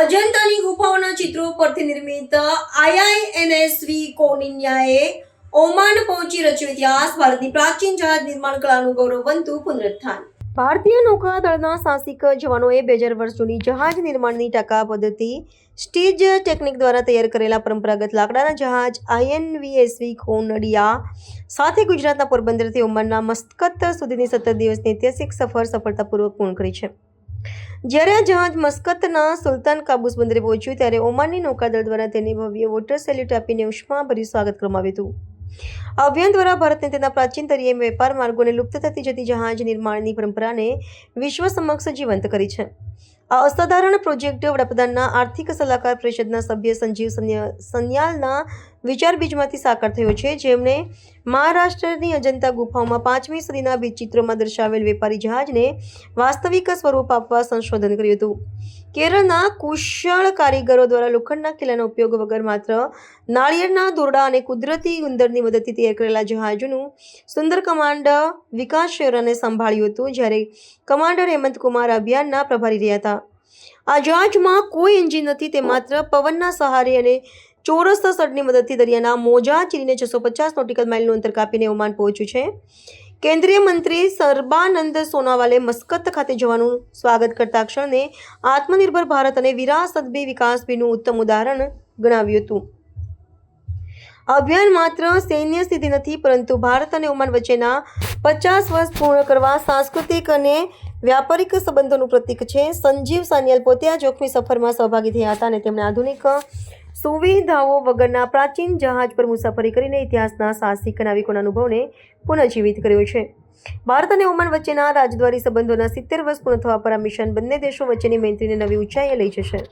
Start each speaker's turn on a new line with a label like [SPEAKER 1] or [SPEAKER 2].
[SPEAKER 1] ચિત્રો પરથી નિર્મિત આઈઆઈએનએસવી કોનિન્યાએ ઓમાન પહોંચી રચ્યો ઇતિહાસ, ભારતની પ્રાચીન જહાજ નિર્માણ કલાનું ગૌરવવંતું પુનરુત્થાન. ભારતીય નૌકાદળના સાહસિક જવાનોએ બે હજાર વર્ષ જૂની જહાજ નિર્માણની ટકા પદ્ધતિ સ્ટીજ ટેકનિક દ્વારા તૈયાર કરેલા પરંપરાગત લાકડાના જહાજ આઈએનવીએસવી કોનડિયા સાથે ગુજરાતના પોરબંદરથી ઓમાનના મસ્કત સુધીની સત્તર દિવસની ઐતિહાસિક સફર સફળતાપૂર્વક પૂર્ણ કરી છે. જ્યારે આ જહાજ મસ્કતના સુલતાન કાબુસ બંદરે પહોંચ્યું ત્યારે ઓમાનની નૌકાદળ દ્વારા તેને ભવ્ય વોટર સેલ્યુટ આપીને ઉષ્માભર્યું સ્વાગત કરવામાં આવ્યું હતું. આ અભિયાન દ્વારા ભારતને તેના પ્રાચીન તરીય વેપાર માર્ગોને લુપ્ત થતી જતી જહાજ નિર્માણની પરંપરાને વિશ્વ સમક્ષ જીવંત કરી છે. આ અસાધારણ પ્રોજેક્ટ વડાપ્રધાનના આર્થિક સલાહકાર પરિષદના સભ્ય સંજીવ સન્ય- સન્યાલના વિચાર બીજમાંથી સાકાર થયો છે. જેમણે મહારાષ્ટ્રની અજંતા ગુફાઓમાં પાંચમી સદીના બીજચિત્રોમાં દર્શાવેલ વેપારી જહાજને વાસ્તવિક સ્વરૂપ આપવા સંશોધન કર્યું હતું. કેરળના કુશળ કારીગરો દ્વારા લોખંડના કિલ્લાનો ઉપયોગ વગર માત્ર નાળિયેરના દોરડા અને કુદરતી ગુંદરની મદદથી તૈયાર કરેલા જહાજનું સુંદર કમાન્ડ વિકાસ શેરને સંભાળ્યું હતું, જ્યારે કમાન્ડર હેમંત કુમાર અભિયાનના પ્રભારી રહ્યા હતા. આ જહાજમાં કોઈ એન્જિન નથી, તે માત્ર પવનના સહારે અને ચોરસ સડની મદદથી દરિયાના મોજા ચીરીને છસો પચાસ નોટિકલ માઇલનું અંતર કાપીને ઓમાન પહોંચ્યું છે. કેન્દ્રીય મંત્રી સર્બાનંદ સોનોવાલે મસ્કત ખાતે જવાનું સ્વાગત કરતા ક્ષણને આત્મનિર્ભર ભારત અને વિરાસત બી વિકાસ બીનું ઉત્તમ ઉદાહરણ ગણાવ્યું હતું. અભિયાન માત્ર સૈન્ય સ્થિતિ નથી, પરંતુ ભારત અને ઓમાન વચ્ચેના પચાસ વર્ષ પૂર્ણ કરવા સાંસ્કૃતિક અને વ્યાપારિક સંબંધોનું પ્રતીક છે. સંજીવ સાનિયાલ પોતે આ જોખમી સફરમાં સહભાગી થયા હતા અને તેમણે આધુનિક સુવિધાઓ વગરના પ્રાચીન જહાજ પર મુસાફરી કરીને ઇતિહાસના સાહસિક નાવિકોના અનુભવને પુનઃજીવિત કર્યો છે. ભારત અને ઓમાન વચ્ચેના રાજદ્વારી સંબંધોના સિત્તેર વર્ષ પૂર્ણ થવા પર આ મિશન બંને દેશો વચ્ચેની મૈત્રીને નવી ઊંચાઈએ લઈ જશે.